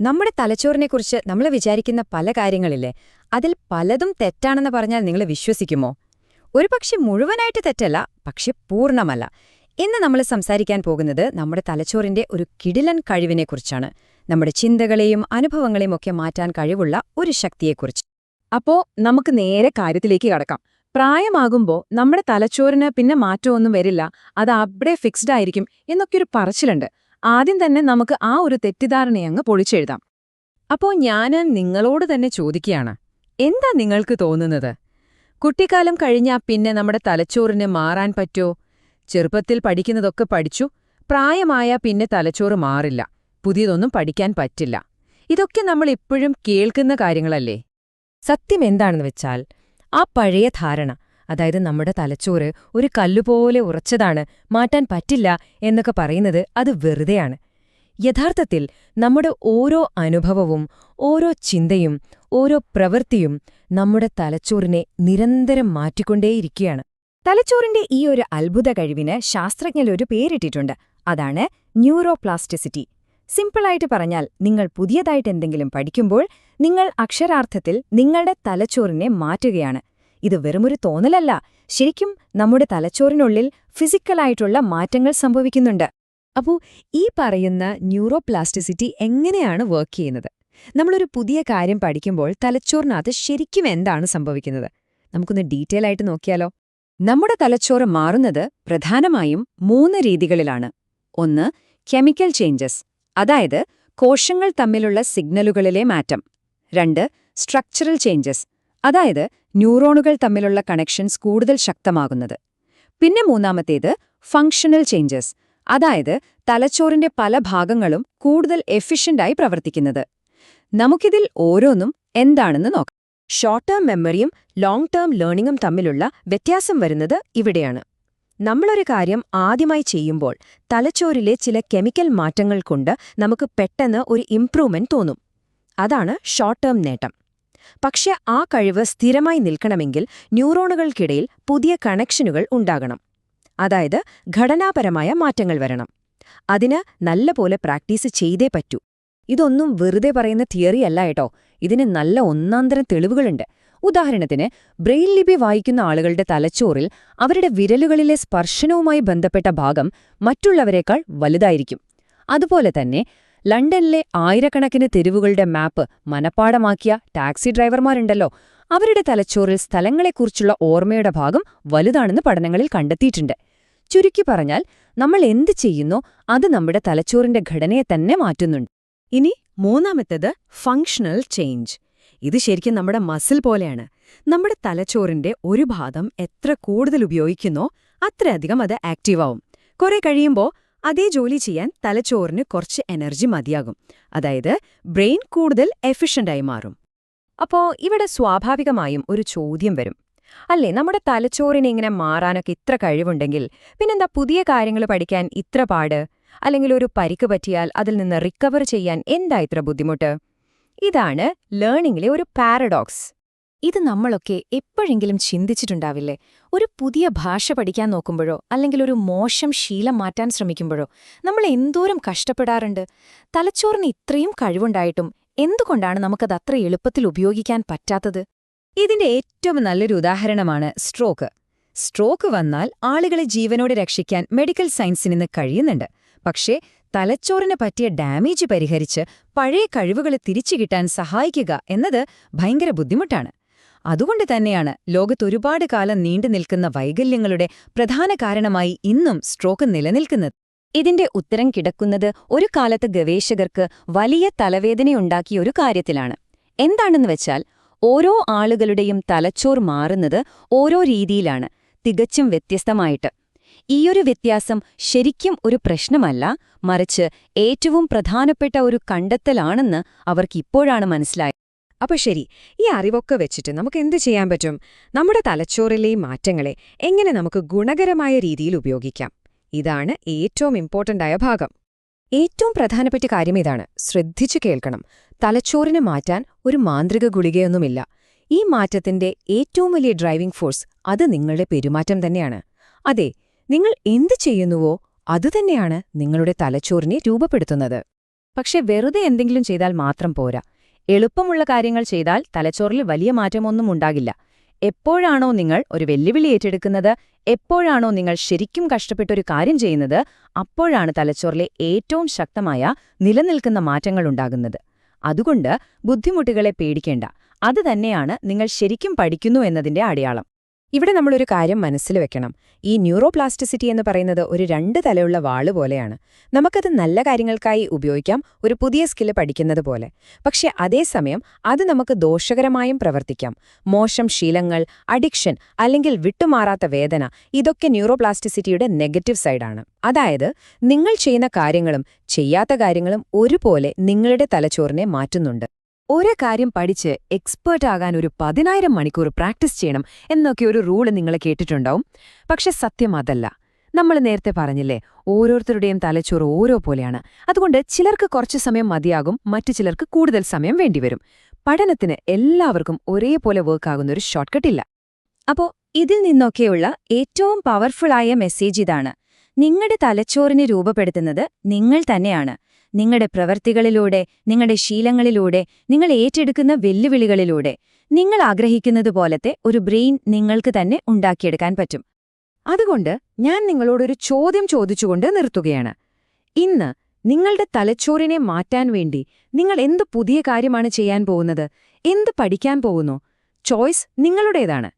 നമ്മുടെ തലച്ചോറിനെക്കുറിച്ച് നമ്മൾ വിചാരിക്കുന്ന പല കാര്യങ്ങളില്ലേ അതിൽ പലതും തെറ്റാണെന്ന് പറഞ്ഞാൽ നിങ്ങൾ വിശ്വസിക്കുമോ? ഒരുപക്ഷെ മുഴുവനായിട്ട് തെറ്റല്ല പക്ഷെ പൂർണമല്ല. ഇന്ന് നമ്മൾ സംസാരിക്കാൻ പോകുന്നത് നമ്മുടെ തലച്ചോറിന്റെ ഒരു കിടിലൻ കഴിവിനെക്കുറിച്ചാണ്. നമ്മുടെ ചിന്തകളെയും അനുഭവങ്ങളെയും ഒക്കെ മാറ്റാൻ കഴിവുള്ള ഒരു ശക്തിയെക്കുറിച്ച്. അപ്പോ നമുക്ക് നേരെ കാര്യത്തിലേക്ക് കടക്കാം. പ്രായമാകുമ്പോൾ നമ്മുടെ തലച്ചോറിന് പിന്നെ മാറ്റമൊന്നും വരില്ല അത് അവിടെ ഫിക്സ്ഡ് ആയിരിക്കും എന്നൊക്കെ ഒരു പറച്ചിലുണ്ട്. ആദ്യം തന്നെ നമുക്ക് ആ ഒരു തെറ്റിദ്ധാരണയങ്ങ് പൊളിച്ചെഴുതാം. അപ്പോ ഞാൻ നിങ്ങളോട് തന്നെ ചോദിക്കുകയാണ്. എന്താ നിങ്ങൾക്ക് തോന്നുന്നത്? കുട്ടിക്കാലം കഴിഞ്ഞാ പിന്നെ നമ്മുടെ തലച്ചോറിന് മാറാൻ പറ്റോ? ചെറുപ്പത്തിൽ പഠിക്കുന്നതൊക്കെ പഠിച്ചു പ്രായമായ പിന്നെ തലച്ചോറ് മാറില്ല. പുതിയതൊന്നും പഠിക്കാൻ പറ്റില്ല. ഇതൊക്കെ നമ്മൾ ഇപ്പോഴും കേൾക്കുന്ന കാര്യങ്ങളല്ലേ? സത്യം എന്താണെന്ന് വെച്ചാൽ ആ പഴയ ധാരണ അതായത് നമ്മുടെ തലച്ചോറ് ഒരു കല്ലുപോലെ ഉറച്ചതാണ് മാറ്റാൻ പറ്റില്ല എന്നൊക്കെ പറയുന്നത് അത് വെറുതെയാണ്. യഥാർത്ഥത്തിൽ നമ്മുടെ ഓരോ അനുഭവവും ഓരോ ചിന്തയും ഓരോ പ്രവൃത്തിയും നമ്മുടെ തലച്ചോറിനെ നിരന്തരം മാറ്റിക്കൊണ്ടേയിരിക്കുകയാണ്. തലച്ചോറിന്റെ ഈ ഒരു അത്ഭുത കഴിവിന് ശാസ്ത്രജ്ഞരൊരു പേരിട്ടിട്ടുണ്ട്. അതാണ് ന്യൂറോപ്ലാസ്റ്റിസിറ്റി. സിമ്പിളായിട്ട് പറഞ്ഞാൽ നിങ്ങൾ പുതിയതായിട്ട് എന്തെങ്കിലും പഠിക്കുമ്പോൾ നിങ്ങൾ അക്ഷരാർത്ഥത്തിൽ നിങ്ങളുടെ തലച്ചോറിനെ മാറ്റുകയാണ്. ഇത് വെറുമൊരു തോന്നലല്ല. ശരിക്കും നമ്മുടെ തലച്ചോറിനുള്ളിൽ ഫിസിക്കലായിട്ടുള്ള മാറ്റങ്ങൾ സംഭവിക്കുന്നുണ്ട്. അപ്പോൾ ഈ പറയുന്ന ന്യൂറോപ്ലാസ്റ്റിസിറ്റി എങ്ങനെയാണ് വർക്ക് ചെയ്യുന്നത്? നമ്മളൊരു പുതിയ കാര്യം പഠിക്കുമ്പോൾ തലച്ചോറിനകത്ത് ശരിക്കും എന്താണ് സംഭവിക്കുന്നത്? നമുക്കൊന്ന് ഡീറ്റെയിൽ ആയിട്ട് നോക്കിയാലോ? നമ്മുടെ തലച്ചോറ് മാറുന്നത് പ്രധാനമായും മൂന്ന് രീതികളിലാണ്. ഒന്ന് കെമിക്കൽ ചേഞ്ചസ് അതായത് കോശങ്ങൾ തമ്മിലുള്ള സിഗ്നലുകളിലെ മാറ്റം. രണ്ട് സ്ട്രക്ചറൽ ചേഞ്ചസ് അതായത് ന്യൂറോണുകൾ തമ്മിലുള്ള കണക്ഷൻസ് കൂടുതൽ ശക്തമാകുന്നത്. പിന്നെ മൂന്നാമത്തേത് ഫങ്ഷണൽ ചേഞ്ചസ് അതായത് തലച്ചോറിന്റെ പല ഭാഗങ്ങളും കൂടുതൽ എഫിഷ്യന്റായി പ്രവർത്തിക്കുന്നത്. നമുക്കിതിൽ ഓരോന്നും എന്താണെന്ന് നോക്കാം. ഷോർട്ട് ടേം മെമ്മറിയും ലോങ് ടേം ലേണിംഗും തമ്മിലുള്ള വ്യത്യാസം വരുന്നത് ഇവിടെയാണ്. നമ്മളൊരു കാര്യം ആദ്യമായി ചെയ്യുമ്പോൾ തലച്ചോറിലെ ചില കെമിക്കൽ മാറ്റങ്ങൾ കൊണ്ട് നമുക്ക് പെട്ടെന്ന് ഒരു ഇംപ്രൂവ്മെന്റ് തോന്നും. അതാണ് ഷോർട്ട് ടേം നേട്ടം. പക്ഷെ ആ കഴിവ് സ്ഥിരമായി നിൽക്കണമെങ്കിൽ ന്യൂറോണുകൾക്കിടയിൽ പുതിയ കണക്ഷനുകൾ ഉണ്ടാകണം. അതായത് ഘടനാപരമായ മാറ്റങ്ങൾ വരണം. അതിന് നല്ലപോലെ പ്രാക്ടീസ് ചെയ്തേ പറ്റൂ. ഇതൊന്നും വെറുതെ പറയുന്ന തിയറി അല്ല കേട്ടോ. ഇതിന് നല്ല ഒന്നാന്തരം തെളിവുകളുണ്ട്. ഉദാഹരണത്തിന് ബ്രെയിൽ ലിപി വായിക്കുന്ന ആളുകളുടെ തലച്ചോറിൽ അവരുടെ വിരലുകളിലെ സ്പർശനവുമായി ബന്ധപ്പെട്ട ഭാഗം മറ്റുള്ളവരെക്കാൾ വലുതായിരിക്കും. അതുപോലെ തന്നെ ലണ്ടനിലെ ആയിരക്കണക്കിന് തെരുവുകളുടെ മാപ്പ് മനപ്പാടമാക്കിയ ടാക്സി ഡ്രൈവർമാരുണ്ടല്ലോ. അവരുടെ തലച്ചോറിൽ സ്ഥലങ്ങളെക്കുറിച്ചുള്ള ഓർമ്മയുടെ ഭാഗം വലുതാണെന്ന് പഠനങ്ങളിൽ കണ്ടെത്തിയിട്ടുണ്ട്. ചുരുക്കി പറഞ്ഞാൽ നമ്മൾ എന്ത് ചെയ്യുന്നോ അത് നമ്മുടെ തലച്ചോറിന്റെ ഘടനയെ തന്നെ മാറ്റുന്നുണ്ട്. ഇനി മൂന്നാമത്തേത് ഫങ്ഷണൽ ചേഞ്ച് ഇത് ശരിക്കും നമ്മുടെ മസിൽ പോലെയാണ്. നമ്മുടെ തലച്ചോറിന്റെ ഒരു ഭാഗം എത്ര കൂടുതൽ ഉപയോഗിക്കുന്നോ അത്രയധികം അത് ആക്റ്റീവാവും കുറെ കഴിയുമ്പോൾ അതേ ജോലി ചെയ്യാൻ തലച്ചോറിന് കുറച്ച് എനർജി മതിയാകും. അതായത് ബ്രെയിൻ കൂടുതൽ എഫിഷ്യന്റായി മാറും. അപ്പോ ഇവിടെ സ്വാഭാവികമായും ഒരു ചോദ്യം വരും. അല്ലേ നമ്മുടെ തലച്ചോറിനെ ഇങ്ങനെ മാറാനൊക്കെ ഇത്ര കഴിവുണ്ടെങ്കിൽ പിന്നെന്താ പുതിയ കാര്യങ്ങൾ പഠിക്കാൻ ഇത്ര പാട്? അല്ലെങ്കിൽ ഒരു പരിക്ക് പറ്റിയാൽ അതിൽ നിന്ന് റിക്കവർ ചെയ്യാൻ എന്താ ഇത്ര ബുദ്ധിമുട്ട്? ഇതാണ് ലേണിംഗിലെ ഒരു പാരഡോക്സ്. ഇത് നമ്മളൊക്കെ എപ്പോഴെങ്കിലും ചിന്തിച്ചിട്ടുണ്ടാവില്ലേ? ഒരു പുതിയ ഭാഷ പഠിക്കാൻ നോക്കുമ്പോഴോ അല്ലെങ്കിൽ ഒരു മോശം ശീലം മാറ്റാൻ ശ്രമിക്കുമ്പോഴോ നമ്മൾ എന്തോരം കഷ്ടപ്പെടാറുണ്ട്? തലച്ചോറിന് ഇത്രയും കഴിവുണ്ടായിട്ടും എന്തുകൊണ്ടാണ് നമുക്കത് അത്ര എളുപ്പത്തിൽ ഉപയോഗിക്കാൻ പറ്റാത്തത്? ഇതിന്റെ ഏറ്റവും നല്ലൊരു ഉദാഹരണമാണ് സ്ട്രോക്ക്. സ്ട്രോക്ക് വന്നാൽ ആളുകളെ ജീവനോടെ രക്ഷിക്കാൻ മെഡിക്കൽ സയൻസിന് കഴിയുന്നുണ്ട്. പക്ഷേ തലച്ചോറിന് പറ്റിയ ഡാമേജ് പരിഹരിച്ച് പഴയ കഴിവുകൾ തിരിച്ചു കിട്ടാൻ സഹായിക്കുക എന്നത് ഭയങ്കര ബുദ്ധിമുട്ടാണ്. അതുകൊണ്ട് തന്നെയാണ് ലോകത്തൊരുപാട് കാലം നീണ്ടു നിൽക്കുന്ന വൈകല്യങ്ങളുടെ പ്രധാന കാരണമായി ഇന്നും സ്ട്രോക്ക് നിലനിൽക്കുന്നത്. ഇതിന്റെ ഉത്തരം കിടക്കുന്നത് ഒരു കാലത്ത് ഗവേഷകർക്ക് വലിയ തലവേദനയുണ്ടാക്കിയ ഒരു കാര്യത്തിലാണ്. എന്താണെന്ന് വെച്ചാൽ ഓരോ ആളുകളുടെയും തലച്ചോർ മാറുന്നത് ഓരോ രീതിയിലാണ് തികച്ചും വ്യത്യസ്തമായിട്ട്. ഈയൊരു വ്യത്യാസം ശരിക്കും ഒരു പ്രശ്നമല്ല മറിച്ച് ഏറ്റവും പ്രധാനപ്പെട്ട ഒരു കണ്ടെത്തലാണെന്ന് അവർക്കിപ്പോഴാണ് മനസ്സിലായത്. അപ്പൊ ശരി ഈ അറിവൊക്കെ വെച്ചിട്ട് നമുക്ക് എന്ത് ചെയ്യാൻ പറ്റും? നമ്മുടെ തലച്ചോറിലെ ഈ മാറ്റങ്ങളെ എങ്ങനെ നമുക്ക് ഗുണകരമായ രീതിയിൽ ഉപയോഗിക്കാം? ഇതാണ് ഏറ്റവും ഇമ്പോർട്ടന്റ് ആയ ഭാഗം. ഏറ്റവും പ്രധാനപ്പെട്ട കാര്യം ഇതാണ്. ശ്രദ്ധിച്ചു കേൾക്കണം. തലച്ചോറിനെ മാറ്റാൻ ഒരു മാന്ത്രിക ഗുളികയൊന്നുമില്ല. ഈ മാറ്റത്തിന്റെ ഏറ്റവും വലിയ ഡ്രൈവിംഗ് ഫോഴ്സ് അത് നിങ്ങളുടെ പെരുമാറ്റം തന്നെയാണ്. അതെ നിങ്ങൾ എന്ത് ചെയ്യുന്നുവോ അതുതന്നെയാണ് നിങ്ങളുടെ തലച്ചോറിനെ രൂപപ്പെടുത്തുന്നത്. പക്ഷെ വെറുതെ എന്തെങ്കിലും ചെയ്താൽ മാത്രം പോരാ. എളുപ്പമുള്ള കാര്യങ്ങൾ ചെയ്താൽ തലച്ചോറിൽ വലിയ മാറ്റമൊന്നും ഉണ്ടാകില്ല. എപ്പോഴാണോ നിങ്ങൾ ഒരു വെല്ലുവിളി ഏറ്റെടുക്കുന്നത് എപ്പോഴാണോ നിങ്ങൾ ശരിക്കും കഷ്ടപ്പെട്ടൊരു കാര്യം ചെയ്യുന്നത് അപ്പോഴാണ് തലച്ചോറിലെ ഏറ്റവും ശക്തമായ നിലനിൽക്കുന്ന മാറ്റങ്ങളുണ്ടാകുന്നത് അതുകൊണ്ട് ബുദ്ധിമുട്ടുകളെ പേടിക്കേണ്ട. അതുതന്നെയാണ് നിങ്ങൾ ശരിക്കും പഠിക്കുന്നു എന്നതിന്റെ അടയാളം. ഇവിടെ നമ്മളൊരു കാര്യം മനസ്സിൽ വെക്കണം. ഈ ന്യൂറോപ്ലാസ്റ്റിസിറ്റി എന്ന് പറയുന്നത് ഒരു രണ്ട് തലയുള്ള വാൾ പോലെയാണ്. നമുക്കത് നല്ല കാര്യങ്ങൾക്കായി ഉപയോഗിക്കാം ഒരു പുതിയ സ്കില്ല് പഠിക്കുന്നത് പോലെ. പക്ഷെ അതേസമയം അത് നമുക്ക് ദോഷകരമായും പ്രവർത്തിക്കാം. മോശം ശീലങ്ങൾ അഡിക്ഷൻ അല്ലെങ്കിൽ വിട്ടുമാറാത്ത വേദന ഇതൊക്കെ ന്യൂറോപ്ലാസ്റ്റിസിറ്റിയുടെ നെഗറ്റീവ് സൈഡാണ്. അതായത് നിങ്ങൾ ചെയ്യുന്ന കാര്യങ്ങളും ചെയ്യാത്ത കാര്യങ്ങളും ഒരുപോലെ നിങ്ങളുടെ തലച്ചോറിനെ മാറ്റുന്നുണ്ട്. ഒരേ കാര്യം പഠിച്ച് എക്സ്പേർട്ട് ആകാൻ ഒരു പതിനായിരം മണിക്കൂർ പ്രാക്ടീസ് ചെയ്യണം എന്നൊക്കെ ഒരു റൂൾ നിങ്ങൾ കേട്ടിട്ടുണ്ടാവും. പക്ഷെ സത്യം അതല്ല. നമ്മൾ നേരത്തെ പറഞ്ഞില്ലേ ഓരോരുത്തരുടെയും തലച്ചോറ് ഓരോ പോലെയാണ്. അതുകൊണ്ട് ചിലർക്ക് കുറച്ച് സമയം മതിയാകും മറ്റു ചിലർക്ക് കൂടുതൽ സമയം വേണ്ടിവരും. പഠനത്തിന് എല്ലാവർക്കും ഒരേപോലെ വർക്കാകുന്ന ഒരു ഷോർട്ട്കട്ട് ഇല്ല. അപ്പോ ഇതിൽ നിന്നൊക്കെയുള്ള ഏറ്റവും പവർഫുള്ളായ മെസ്സേജ് ഇതാണ്. നിങ്ങളുടെ തലച്ചോറിനെ രൂപപ്പെടുത്തുന്നത് നിങ്ങൾ തന്നെയാണ്. നിങ്ങളുടെ പ്രവർത്തികളിലൂടെ നിങ്ങളുടെ ശീലങ്ങളിലൂടെ നിങ്ങൾ ഏറ്റെടുക്കുന്ന വെല്ലുവിളികളിലൂടെ. നിങ്ങൾ ആഗ്രഹിക്കുന്നത് പോലത്തെ ഒരു ബ്രെയിൻ നിങ്ങൾക്ക് തന്നെ ഉണ്ടാക്കിയെടുക്കാൻ പറ്റും. അതുകൊണ്ട് ഞാൻ നിങ്ങളോടൊരു ചോദ്യം ചോദിച്ചുകൊണ്ട് നിർത്തുകയാണ്. ഇന്ന് നിങ്ങളുടെ തലച്ചോറിനെ മാറ്റാൻ വേണ്ടി നിങ്ങൾ എന്ത് പുതിയ കാര്യമാണ് ചെയ്യാൻ പോകുന്നത്? എന്ത് പഠിക്കാൻ പോകുന്നു? ചോയ്സ് നിങ്ങളുടേതാണ്.